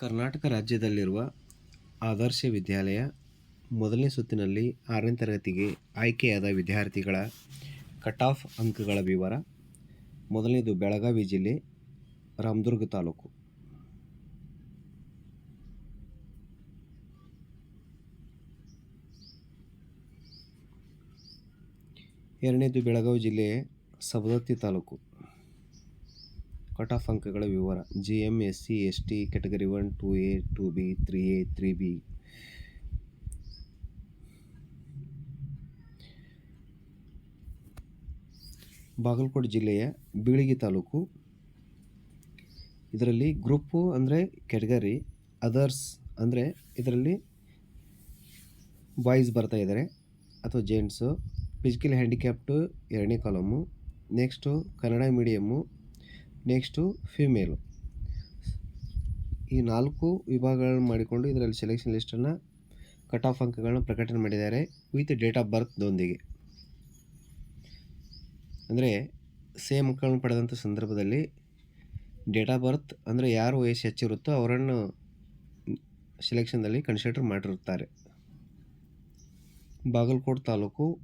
ಕರ್ನಾಟಕ ರಾಜ್ಯದಲ್ಲಿರುವ ಆದರ್ಶ ವಿದ್ಯಾಲಯ ಮೊದಲನೇ ಸುತ್ತಿನಲ್ಲಿ ಆರನೇ ತರಗತಿಗೆ ಆಯ್ಕೆಯಾದ ವಿದ್ಯಾರ್ಥಿಗಳ ಕಟ್ ಆಫ್ ಅಂಕಗಳ ವಿವರ, ಮೊದಲನೇದು ಬೆಳಗಾವಿ ಜಿಲ್ಲೆ, ರಾಮದುರ್ಗ ತಾಲೂಕು. ಎರಡನೇದು ಬೆಳಗಾವಿ ಜಿಲ್ಲೆ, ಸವದತ್ತಿ ತಾಲೂಕು. ಕಟ್ ಅಂಕಗಳ ವಿವರ. G M S C S T category one, two A, two B, three A, three B. Bagalkote ಜಿಲ್ಲೆಯ ಬೀಳಿಗಿ ತಾಲೂಕು. ಇದರಲ್ಲಿ ಗ್ರೂಪು ಅಂದರೆ ಕೆಟಗರಿ ಅದರ್ಸ್ ಅಂದರೆ ಇದರಲ್ಲಿ ಬಾಯ್ಸ್ ಬರ್ತಾ ಇದ್ದಾರೆ ಅಥವಾ ಜೆಂಟ್ಸು, ಫಿಸಿಕಲ್ ಹ್ಯಾಂಡಿಕ್ಯಾಪ್ಟು, ಎರಡನೇ column, next Kannada medium next female. ಈ ನಾಲ್ಕು ವಿಭಾಗಗಳನ್ನು ಮಾಡಿಕೊಂಡು ಇದರಲ್ಲಿ ಸೆಲೆಕ್ಷನ್ ಲಿಸ್ಟನ್ನು ಕಟ್ ಆಫ್ ಅಂಕಗಳನ್ನು ಪ್ರಕಟಣೆ ಮಾಡಿದ್ದಾರೆ ವಿತ್ ಡೇಟ್ ಆಫ್ ಬರ್ತ್ದೊಂದಿಗೆ ಅಂದರೆ ಸೇಮ್ ಅಂಕಗಳನ್ನು ಪಡೆದಂಥ ಸಂದರ್ಭದಲ್ಲಿ ಡೇಟ್ ಆಫ್ ಬರ್ತ್ ಅಂದರೆ ಯಾರು ವಯಸ್ಸು ಹೆಚ್ಚಿರುತ್ತೋ ಅವರನ್ನು ಸೆಲೆಕ್ಷನ್ದಲ್ಲಿ ಕನ್ಸಿಡರ್ ಮಾಡಿರುತ್ತಾರೆ. ಬಾಗಲಕೋಟ್ ತಾಲೂಕು,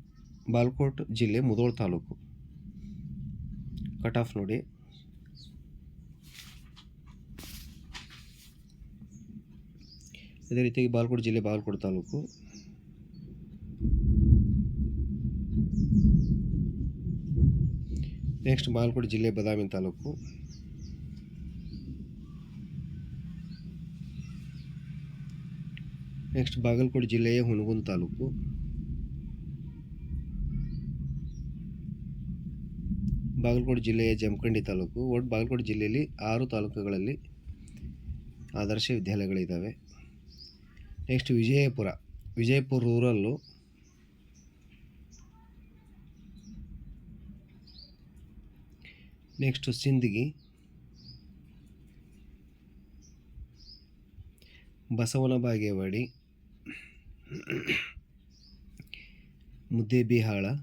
ಬಾಗಲಕೋಟ್ ಜಿಲ್ಲೆ ಮುಧೋಳ ತಾಲೂಕು. ಕಟ್ ಆಫ್ ನೋಡಿ. ಅದೇ ರೀತಿಯಾಗಿ ಬಾಲ್ಕೋಟ್ ಜಿಲ್ಲೆ ಬಾಲ್ಕೋಟ್ ತಾಲೂಕು. ನೆಕ್ಸ್ಟ್ ಬಾಲ್ಕೋಟ್ ಜಿಲ್ಲೆ ಬದಾಮಿ ತಾಲೂಕು. ನೆಕ್ಸ್ಟ್ ಬಾಗಲಕೋಟೆ ಜಿಲ್ಲೆಯ ಹುಣಗುಂದ ತಾಲೂಕು. ಬಾಗಲಕೋಟೆ ಜಿಲ್ಲೆಯ ಜಮಖಂಡಿ ತಾಲೂಕು. ಒಟ್ಟು ಬಾಗಲಕೋಟೆ ಜಿಲ್ಲೆಯಲ್ಲಿ ಆರು ತಾಲೂಕುಗಳಲ್ಲಿ ಆದರ್ಶ ವಿದ್ಯಾಲಯಗಳಿದ್ದಾವೆ. నెక్స్ట్ విజయపుర. విజయపూర్ రూరల్లో నెక్స్ట్ సింద్గి. బసవన బాగేవాడి. ముద్దేబిహాళ.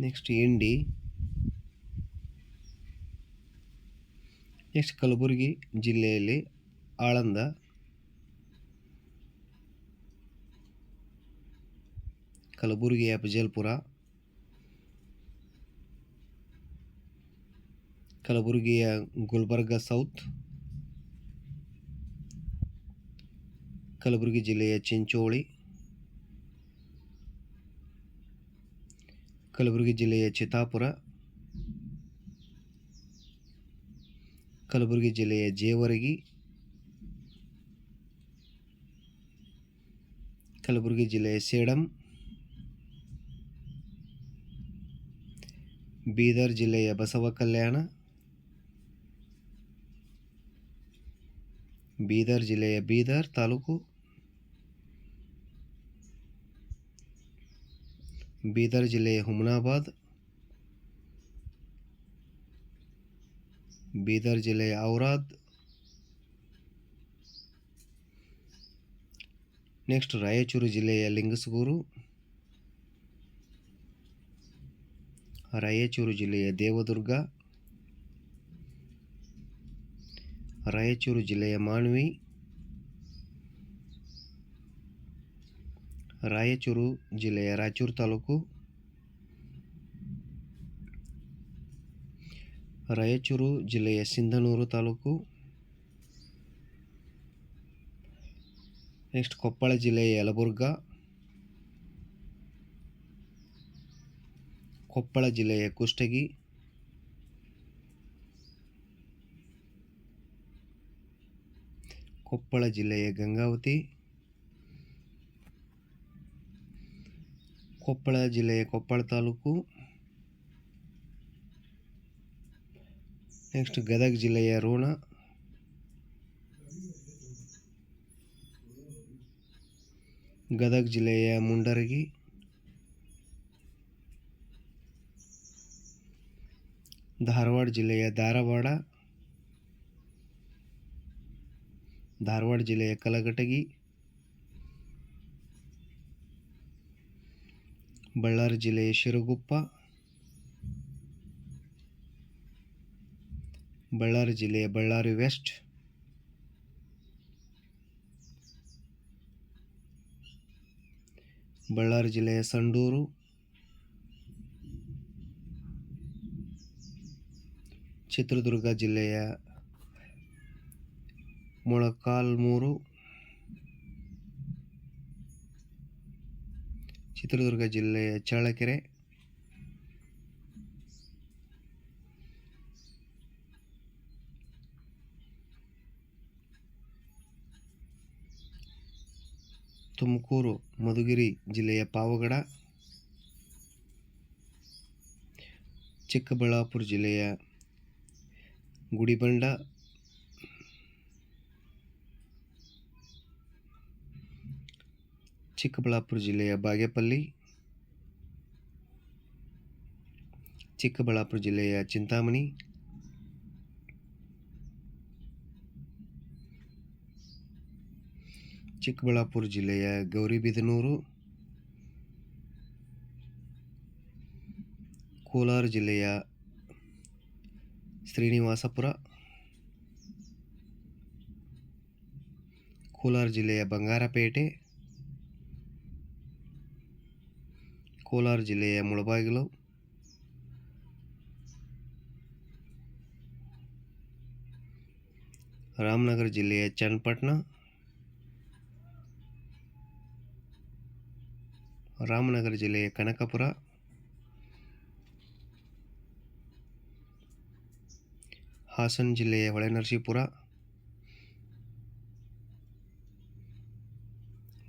నెక్స్ట్ ఎండి. ನೆಕ್ಸ್ಟ್ ಕಲಬುರಗಿ ಜಿಲ್ಲೆಯಲ್ಲಿ ಆಳಂದ ಕಲಬುರಗಿಯ ಅಫಜಲ್ಪುರ ಕಲಬುರಗಿಯ ಗುಲ್ಬರ್ಗ ಸೌತ್ ಕಲಬುರಗಿ ಜಿಲ್ಲೆಯ ಚಿಂಚೋಳಿ ಕಲಬುರಗಿ ಜಿಲ್ಲೆಯ ಚಿತ್ತಾಪುರ ಕಲಬುರಗಿ ಜಿಲ್ಲೆಯ ಜೇವರಗಿ, ಕಲಬುರಗಿ ಜಿಲ್ಲೆಯ ಸೇಡಂ, ಬೀದರ್ ಜಿಲ್ಲೆಯ ಬಸವ ಕಲ್ಯಾಣ, ಬೀದರ್ ಜಿಲ್ಲೆಯ ಬೀದರ್ ತಾಲೂಕು, ಬೀದರ್ ಜಿಲ್ಲೆಯ ಹುಮನಾಬಾದ್ ಬೀದರ್ ಜಿಲ್ಲೆಯ ಔರಾದ್. ನೆಕ್ಸ್ಟ್ ರಾಯಚೂರು ಜಿಲ್ಲೆಯ ಲಿಂಗಸಗೂರು. ರಾಯಚೂರು ಜಿಲ್ಲೆಯ ದೇವದುರ್ಗ. ರಾಯಚೂರು ಜಿಲ್ಲೆಯ ಮಾನ್ವಿ ರಾಯಚೂರು ಜಿಲ್ಲೆಯ ರಾಯಚೂರು ತಾಲೂಕು. ರಾಯಚೂರು ಜಿಲ್ಲೆಯ ಸಿಂಧನೂರು ತಾಲೂಕು. ನೆಕ್ಸ್ಟ್ ಕೊಪ್ಪಳ ಜಿಲ್ಲೆಯ ಯಲಬುರ್ಗ. ಕೊಪ್ಪಳ ಜಿಲ್ಲೆಯ ಕುಷ್ಟಗಿ. ಕೊಪ್ಪಳ ಜಿಲ್ಲೆಯ ಗಂಗಾವತಿ. ಕೊಪ್ಪಳ ಜಿಲ್ಲೆಯ ಕೊಪ್ಪಳ ತಾಲೂಕು. ನೆಕ್ಸ್ಟ್ ಗದಗ ಜಿಲ್ಲೆಯ ರೋಣ. ಗದಗ ಜಿಲ್ಲೆಯ ಮುಂಡರಗಿ. ಧಾರವಾಡ ಜಿಲ್ಲೆಯ ಧಾರವಾಡ. ಧಾರವಾಡ ಜಿಲ್ಲೆಯ ಕಲಘಟಗಿ. ಬಳ್ಳಾರಿ ಜಿಲ್ಲೆಯ ಶಿರಗುಪ್ಪ. ಬಳ್ಳಾರಿ ಜಿಲ್ಲೆಯ ಬಳ್ಳಾರಿ ವೆಸ್ಟ್. ಬಳ್ಳಾರಿ ಜಿಲ್ಲೆಯ ಸಂಡೂರು. ಚಿತ್ರದುರ್ಗ ಜಿಲ್ಲೆಯ ಮೊಳಕಾಲ್ಮೂರು. ಚಿತ್ರದುರ್ಗ ಜಿಲ್ಲೆಯ ಚಳ್ಳಕೆರೆ. ತುಮಕೂರು ಮಧುಗಿರಿ ಜಿಲ್ಲೆಯ ಪಾವಗಡ ಚಿಕ್ಕಬಳ್ಳಾಪುರ ಜಿಲ್ಲೆಯ ಗುಡಿಬಂಡ ಚಿಕ್ಕಬಳ್ಳಾಪುರ ಜಿಲ್ಲೆಯ ಬಾಗೇಪಲ್ಲಿ ಚಿಕ್ಕಬಳ್ಳಾಪುರ ಜಿಲ್ಲೆಯ ಚಿಂತಾಮಣಿ ಚಿಕ್ಕಬಳ್ಳಾಪುರ ಜಿಲ್ಲೆಯ ಗೌರಿಬಿದನೂರು ಕೋಲಾರ ಜಿಲ್ಲೆಯ ಶ್ರೀನಿವಾಸಪುರ, ಕೋಲಾರ ಜಿಲ್ಲೆಯ ಬಂಗಾರಪೇಟೆ, ಕೋಲಾರ ಜಿಲ್ಲೆಯ ಮುಳಬಾಗಿಲು, ರಾಮನಗರ ಜಿಲ್ಲೆಯ ಚನ್ನಪಟ್ಟಣ ರಾಮನಗರ ಜಿಲ್ಲೆಯ ಕನಕಪುರ. ಹಾಸನ ಜಿಲ್ಲೆಯ ಹೊಳೆನರಸೀಪುರ.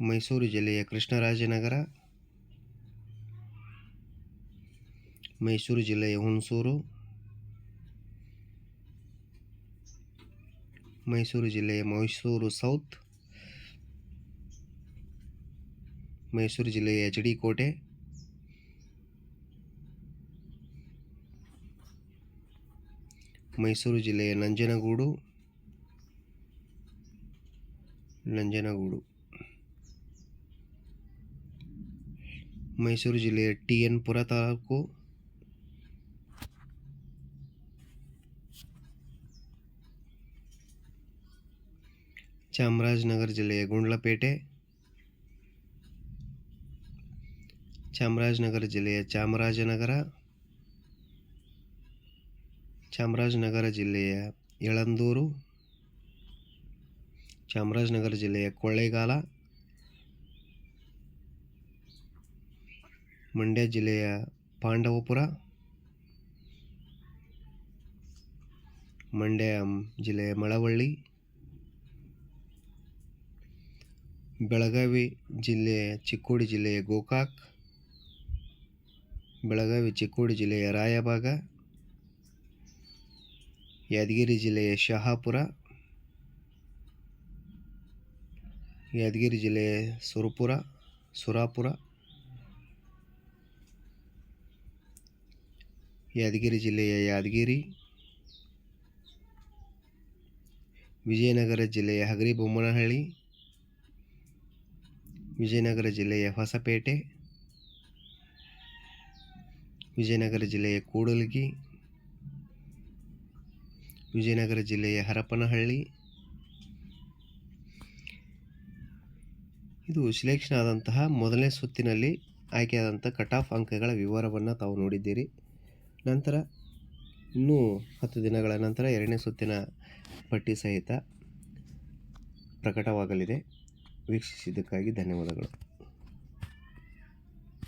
ಮೈಸೂರು ಜಿಲ್ಲೆಯ ಕೃಷ್ಣರಾಜನಗರ. ಮೈಸೂರು ಜಿಲ್ಲೆಯ ಹುಣಸೂರು. ಮೈಸೂರು ಜಿಲ್ಲೆಯ ಮೈಸೂರು ಸೌತ್. ಮೈಸೂರು ಜಿಲ್ಲೆಯ ಎಚ್ ಡಿ ಕೋಟೆ. ಮೈಸೂರು ಜಿಲ್ಲೆಯ ನಂಜನಗೂಡು. ನಂಜನಗೂಡು. ಮೈಸೂರು ಜಿಲ್ಲೆಯ ಟಿ ಎನ್ ಪುರ ತಾಲೂಕು. ಚಾಮರಾಜನಗರ ಜಿಲ್ಲೆಯ ಗುಂಡ್ಲಪೇಟೆ. ಚಾಮರಾಜನಗರ ಜಿಲ್ಲೆಯ ಚಾಮರಾಜನಗರ ಚಾಮರಾಜನಗರ ಜಿಲ್ಲೆಯ ಯಳಂದೂರು, ಚಾಮರಾಜನಗರ ಜಿಲ್ಲೆಯ ಕೊಳ್ಳೇಗಾಲ, ಮಂಡ್ಯ ಜಿಲ್ಲೆಯ ಪಾಂಡವಪುರ, ಮಂಡ್ಯ ಜಿಲ್ಲೆಯ ಮಳವಳ್ಳಿ, ಬೆಳಗಾವಿ ಜಿಲ್ಲೆಯ ಚಿಕ್ಕೋಡಿ ಜಿಲ್ಲೆಯ ಗೋಕಾಕ್ ಬೆಳಗಾವಿ, ಚಿಕ್ಕೋಡಿ ಜಿಲ್ಲೆಯ ರಾಯಬಾಗ ಯಾದಗಿರಿ ಜಿಲ್ಲೆಯ ಶಹಾಪುರ, ಯಾದಗಿರಿ ಜಿಲ್ಲೆಯ ಸುರಪುರ, ಸುರಾಪುರ, ಯಾದಗಿರಿ ಜಿಲ್ಲೆಯ ಯಾದಗಿರಿ, ವಿಜಯನಗರ ಜಿಲ್ಲೆಯ ಹಗರಿಬೊಮ್ಮನಹಳ್ಳಿ, ವಿಜಯನಗರ ಜಿಲ್ಲೆಯ ಹೊಸಪೇಟೆ ವಿಜಯನಗರ ಜಿಲ್ಲೆಯ ಕೂಡಲಗಿ, ವಿಜಯನಗರ ಜಿಲ್ಲೆಯ ಹರಪನಹಳ್ಳಿ. ಇದು ಸಿಲೆಕ್ಷನ್ ಆದಂತಹ ಮೊದಲನೇ ಸುತ್ತಿನಲ್ಲಿ ಆಯ್ಕೆಯಾದಂಥ ಕಟ್ ಆಫ್ ಅಂಕಗಳ ವಿವರವನ್ನು ತಾವು ನೋಡಿದ್ದೀರಿ. ನಂತರ ಇನ್ನೂ ಹತ್ತು ದಿನಗಳ ನಂತರ ಎರಡನೇ ಸುತ್ತಿನ ಪಟ್ಟಿ ಸಹಿತ ಪ್ರಕಟವಾಗಲಿದೆ. ವೀಕ್ಷಿಸಿದ್ದಕ್ಕಾಗಿ ಧನ್ಯವಾದಗಳು.